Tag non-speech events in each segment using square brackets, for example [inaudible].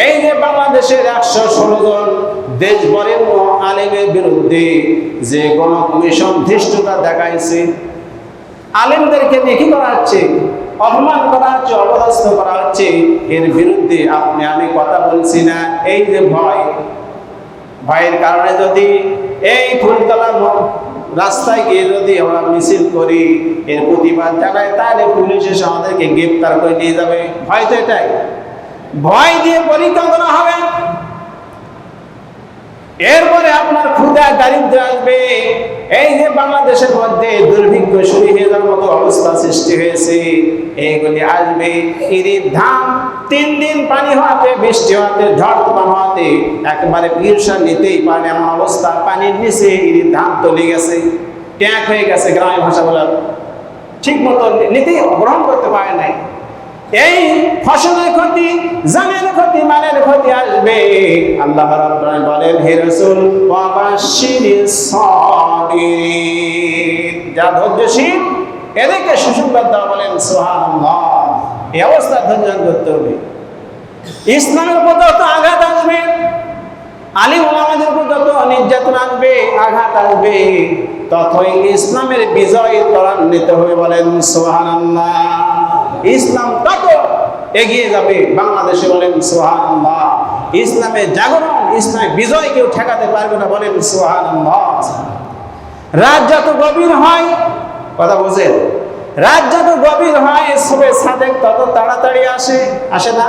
এই যে বাংলাদেশের একশো ষোলো জন দেশ বরেণ্য আলেমের বিরুদ্ধে যে গণ কমিশন ধৃষ্টতা দেখাইছে, আলেমদেরকে দেখি করা হচ্ছে, অপমান করা হচ্ছে, অপদস্থ করা হচ্ছে, এর বিরুদ্ধে আপনি, আমি কথা বলছি না, এই যে ভয়, ভয়ের কারণে যদি এই ফুলতলা রাস্তায় গিয়ে যদি আমরা মিছিল করি, এর প্রতিবাদ জানাই তাহলে পুলিশ এসে আমাদেরকে গ্রেপ্তার করে নিয়ে যাবে। ভয় তো এটাই। ভয় দিয়ে পরীক্ষা করা হবে। এরপরে আপনার ক্ষুদা দারিদ্র আসবে। এই যে বাংলাদেশের মধ্যে দুর্ভিক্ষ শুরু হয়ে যাওয়ার মতো অবস্থা সৃষ্টি হয়েছে, এইগুলি আসবে। ইরির ধান তিন দিন পানি হওয়াতে, বৃষ্টি হওয়াতে, ঝড় তুফান হওয়াতে, একেবারে ঈর্ষা নিতেই পারে এমন অবস্থা। পানির নিচে ইরির ধান তলে গেছে, ট্যাঁক হয়ে গেছে গ্রামের ভাষা বলার ঠিক মতো নিতেই গ্রহণ করতে পারে নাই। এই ফসলের ক্ষতি জানের ক্ষতি মানের ক্ষতি আসবে। আল্লাহ রাব্বুল বলেন, হে রাসূল ওয়া সাবিরিন যা ধৈর্যশীল, এদেরকে সুসংবাদ বলেন, সুবহানাল্লাহ। এই অবস্থা ধৈর্য করতে হবে। ইসলামের উপর যত আঘাত আসবে, আলিম ওলামাদের উপর যত নির্যাতন আসবে, আঘাত আসবে, ততই ইসলামের বিজয় ত্বরান্বিত হবে বলেন, সুবহানাল্লাহ। ইসলাম তত এগিয়ে যাবে বাংলাদেশে বলেন, সুবহানাল্লাহ। ইসলামের জাগরণ ইসলামের বিজয় কেউ ঠেকাতে পারবে না বলেন, সুবহানাল্লাহ। রাত যত গভীর হয়, কথা বোঝেন, রাত যত গভীর হয় সবে সাদেক তত তাড়াতাড়ি আসে আসে না?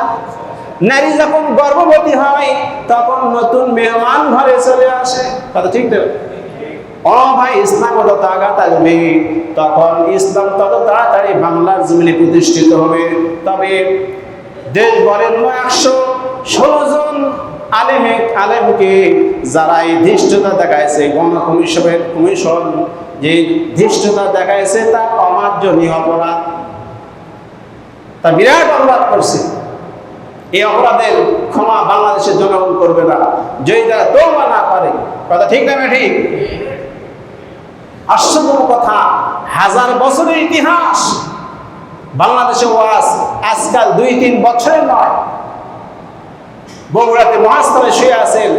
নারী যখন গর্ভবতী হয়, তখন নতুন মেহমান ঘরে চলে আসে, কথা ঠিক তো ও ভাই ইসলাম যত আঘাত আসবে তখন ইসলাম তত তাড়াতাড়ি বাংলার জমিনে প্রতিষ্ঠিত হবে। তবে দেশ বরেণ্য একশো ষোলো জন আলেমে, আলেমকে যারা এই ধৃষ্টতা দেখাইছে গণ কমিশনের কমিশন যে ধৃষ্টতা দেখাইছে, তা অমার্জনীয় অপরাধ তা বিরাট অপরাধ করছে। এই অপরাধের ক্ষমা বাংলাদেশের জনগণ করবে না। যদি তারা তৌবা না পারে কথা ঠিক না ঠিক? আশ্চর্য কথা, হাজার বছরের ইতিহাস। বাংলাদেশে ওয়াজ আজকাল দুই, তিন বছরের নয়। বগুড়াতে মহাস্থানে শুয়ে আছেন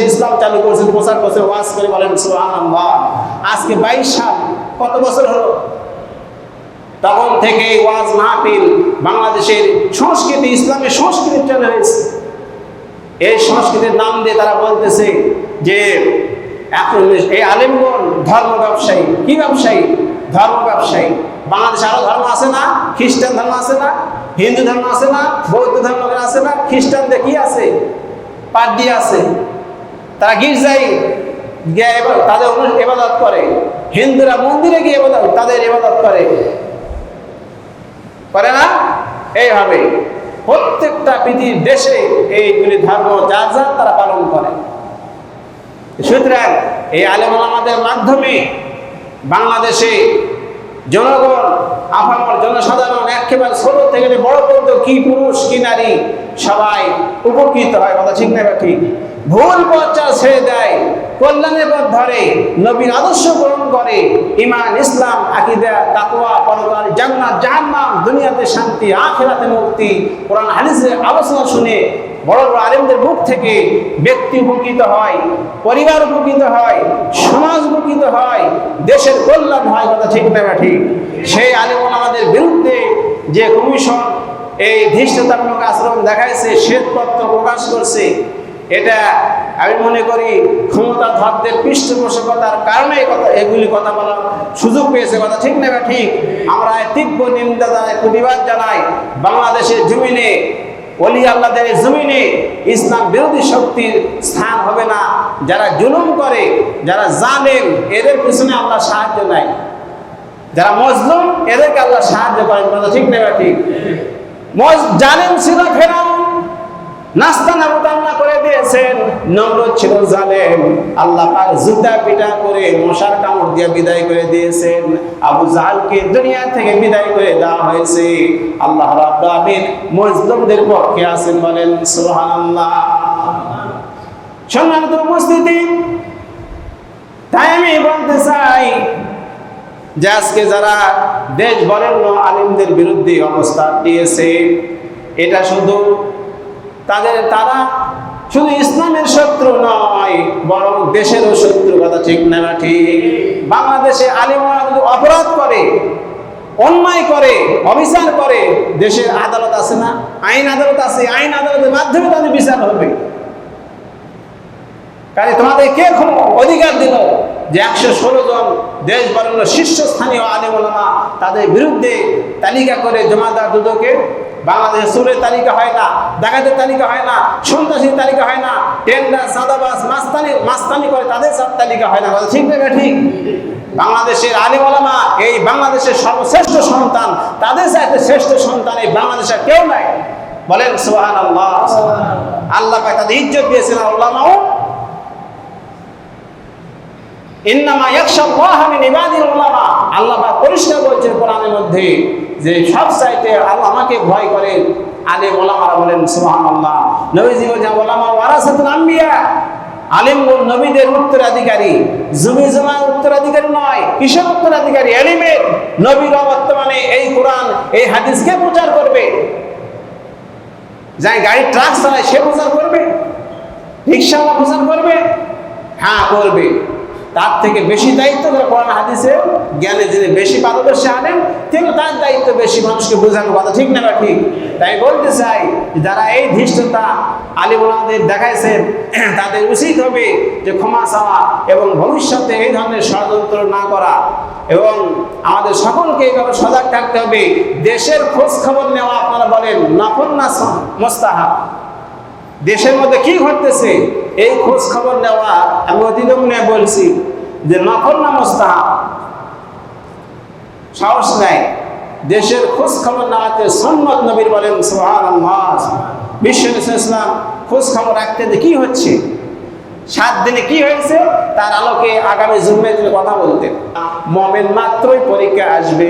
ইসলাম চালু করেছেন ওয়াজ বছর হলো? তখন থেকে ওয়াজ বাংলাদেশের সংস্কৃতি, ইসলামের সংস্কৃতি চলে হয়েছে এই সংস্কৃতির নাম দিয়ে তারা বলতেছে যে এই আলিমগণ ধর্ম ব্যবসায়ী। কি ব্যবসায়ী? ধর্ম ব্যবসায়ী। বাংলাদেশে আরও ধর্ম আছে না? খ্রিস্টান ধর্ম আছে না? হিন্দু ধর্ম আছে না? বৌদ্ধ ধর্ম আছে না? খ্রিস্টানদের কি আছে? পাদ্রি আছে। তারা গির্জায় গিয়ে তাদের এবাদত করে। হিন্দুরা মন্দিরে গিয়ে তাদের এবাদত করে। করে না? এইভাবে প্রত্যেকটা পৃথিবীর দেশে এইগুলি ধর্ম যা যা তারা পালন করে। সুতরাং এই আলেম আমাদের মাধ্যমে বাংলাদেশে জনগণ, আপামর জনসাধারণ একেবারে ছোট থেকে বড় পর্যন্ত কি পুরুষ, কি নারী সবাই উপকৃত হয়। কথা ঠিক না ঠিক ভুল পথটা ছেড়ে দেয়। কল্যাণের পথ ধরে, নবীর আদর্শ গ্রহণ করে। ইমান ইসলাম, আকিদা, তাকওয়া, পরকাল, জান্নাত, জাহান্নাম, দুনিয়াতে শান্তি, আখিরাতে মুক্তি। কোরআন, হাদিসের আলোচনা শুনে বড় বড় আলেমদের মুখ থেকে ব্যক্তি উপকৃত হয়, পরিবার উপকৃত হয়, সমাজ উপকৃত হয়, দেশের কল্যাণ হয় কথা ঠিক না ঠিক। সেই আলেম আমাদের বিরুদ্ধে যে কমিশন, এই ধৃষ্টতামূলক আচরণ দেখাইছে, শ্বেতপত্র প্রকাশ করছে এটা আমি মনে করি ক্ষমতা ধরদের পৃষ্ঠপোষকতার কারণে কথা এগুলি কথা বলার সুযোগ পেয়েছে কথা। ঠিক না ঠিক? আমরা তীব্র নিন্দা জানাই, প্রতিবাদ জানাই বাংলাদেশের জমিনে। অলি আল্লাদের জমিনে ইসলাম বিরোধী শক্তির স্থান হবে না। যারা জুলুম করে, যারা জানেন এদের পিছনে আল্লাহ সাহায্য নাই। যারা মজলুম, এদেরকে আল্লাহ সাহায্য করেন কথা। ঠিক না ঠিক? জানেন ছিল ফেরাউন নাস্তা নাবুদান্না করে দিয়েছেন। নমরুদ ছিল জালেম। আল্লাহ পাক জুতা পিটা করে মশার কামড় দিয়ে বিদায় করে দিয়েছেন। আবু জাহালকে দুনিয়া থেকে বিদায় করে দেওয়া হয়েছে। আল্লাহ রাব্বুল আলামিন মজলুমদের পক্ষে আছেন বলেন, সুবহানাল্লাহ। সম্মানিত উপস্থিতি, তাই আমি বলতে চাই যে আজকে যারা দেশ বরেণ্য আলিমদের বিরুদ্ধে অবস্থান নিয়েছে, এটা শুধু তাদের তারা শুধু ইসলামের শত্রু নয়, বরং দেশেরও শত্রু, কথা ঠিক না ঠিক? বাংলাদেশে আলিমরা যদি অপরাধ করে, অন্যায় করে, অবিচার করে, দেশের আদালত আছে না? আইন আদালত আছে আইন আদালতের মাধ্যমে তাদের বিচার হবে। কাজে তোমাদের কে কোন অধিকার দিল যে একশো ষোলো জন দেশ বরেণ্য শীর্ষস্থানীয় আলিম তাদের বিরুদ্ধে তালিকা করে জমাদার দুদকে বাংলাদেশে সুরের তালিকা হয় না, ডাকাতের তালিকা হয় না, সন্ত্রাসীর তালিকা হয় না, টেন্ডার সাদাবাস মাস্তানি মাস্তানি করে তাদের সব তালিকা হয় না। কথা ঠিক না ঠিক বাংলাদেশের আলিম ওলামা, এই বাংলাদেশের সর্বশ্রেষ্ঠ সন্তান, তাদের চাইতে শ্রেষ্ঠ সন্তান এই বাংলাদেশের কেউ নাই। বলেন সোহান আল্লাহ আল্লাহ পাক তাদের ইজ্জত দিয়েছেন ওলামাও। ইন্নামা ইয়াখশাল্লাহ মিন ইবাদিল উলামা আল্লাহ পরিষ্কার বলছেন কোরআনের মধ্যে যে সব চাইতে আল্লাহ আমাকে ভয় করে আলিম ওলামারা বলেন, সুবহানাল্লাহ। নবীজি বলেন ওলামা ওয়ারাসাতুল আম্বিয়া। আলিমগুন নবীদের উত্তরাধিকারী। জমি জমার উত্তরাধিকারী নয়, কিসের উত্তরাধিকারী? এলিমের। নবীরা বর্তমানে এই কোরআন, এই হাদিসকে প্রচার করবে? যাই গাড়ি ট্রাক চালায় সে প্রচার করবে? রিক্সাওয়ালা প্রচার করবে? হ্যাঁ করবে। তার থেকে বেশি দায়িত্ব যারা কোরআন হাদিসে জ্ঞানে যিনি বেশি পারদর্শী আনেন তিনি তার দায়িত্ব বেশি মানুষকে বোঝানোর কথা। ঠিক না ঠিক? তাই বলতে চাই যারা এই ধৃষ্টতা আলিমুলাদের দেখাইছেন, [clears throat] তাদের উচিত হবে যে ক্ষমা চাওয়া এবং ভবিষ্যতে এই ধরনের ষড়যন্ত্র না করা এবং আমাদের সকলকে এইভাবে সজাগ থাকতে হবে। দেশের খোঁজ খবর নেওয়া আপনারা বলেন নফল মোস্তাহা দেশের মধ্যে কি ঘটতেছে? এই খোঁজ খবর নেওয়া আমি অতিদমনে বলছি যে নফল না মোস্তাহাব? সাহস নেয় দেশের খোঁজ খবর নেওয়াতে সন্মত নবীর বলেন সোহান বিশ্ব ইসলাম খোঁজ খবর রাখতে কি হচ্ছে? সাত দিনে কি হয়েছে? তার আলোকে আগামী জুম্মে তিনি কথা বলতেন। মমেন মাত্রই পরীক্ষা আসবে।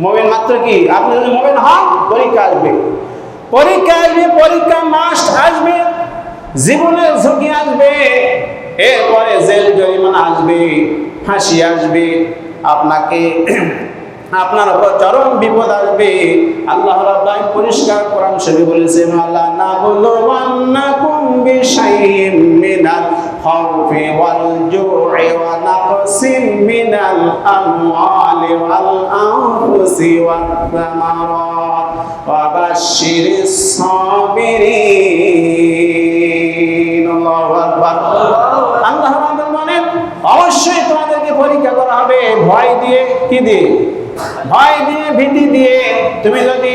মমেন মাত্র কি? আপনি যদি মোমেন হন, পরীক্ষা আসবে। পরীক্ষা আসবে, পরীক্ষা মাস্ট আসবে। জীবনের ঝুঁকি আসবে, এরপরে জেল জরিমানা আসবে, ফাঁসি আসবে, আপনাকে [clears throat] আপনার উপর চরম বিপদ আসবে। আল্লাহ পরিষ্কার কোরআন শরীফ বলেছেন আল্লাহ না বলো ওয়ান্নাকুম বিশাইইম মিনাল খাউফি মিনাল আকবার আল্লাহ বলেন, অবশ্যই তোমাদেরকে পরীক্ষা করা হবে, ভয় দিয়ে কি দিয়ে? ভয় দিয়ে ভীতি দিয়ে। তুমি যদি